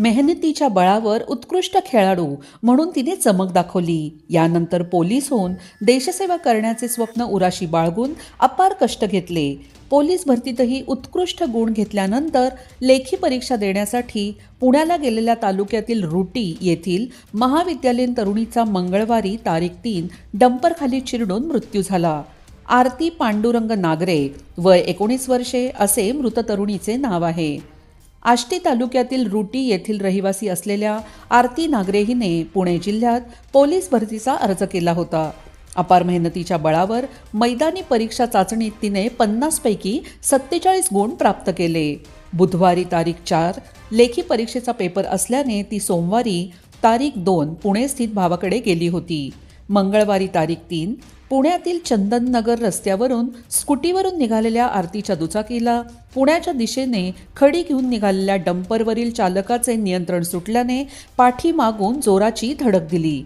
मेहनतीच्या बळावर उत्कृष्ट खेळाडू म्हणून तिने चमक दाखवली. यानंतर पोलीस होऊन देशसेवा करण्याचे स्वप्न उराशी बाळगून अपार कष्ट घेतले. पोलीस भरतीतही उत्कृष्ट गुण घेतल्यानंतर लेखी परीक्षा देण्यासाठी पुण्याला गेलेल्या तालुक्यातील रुटी येथील महाविद्यालयीन तरुणीचा मंगळवारी तारीख तीन डंपरखाली चिरडून मृत्यू झाला. आरती पांडुरंग नागरे वय एकोणीस वर्षे असे मृत तरुणीचे नाव आहे. आष्टी तालुक्यातील रुटी येथील रहिवासी असलेल्या आरती नागरे हिने पुणे जिल्ह्यात पोलीस भरतीचा अर्ज केला होता. अपार मेहनतीच्या बळावर मैदानी परीक्षा चाचणीत तिने पन्नासपैकी सत्तेचाळीस गुण प्राप्त केले. बुधवारी तारीख चार लेखी परीक्षेचा पेपर असल्याने ती सोमवारी तारीख दोन पुणे स्थित भावाकडे गेली होती. मंगळवारी तारीख तीन पुण्यातील चंदननगर रस्त्यावरून स्कूटीवरून निघालेल्या आरतीच्या दुचाकीला पुण्याच्या दिशेने खडी घेऊन निघालेल्या डंपरवरील चालकाचे नियंत्रण सुटल्याने पाठीमागून जोराची धडक दिली.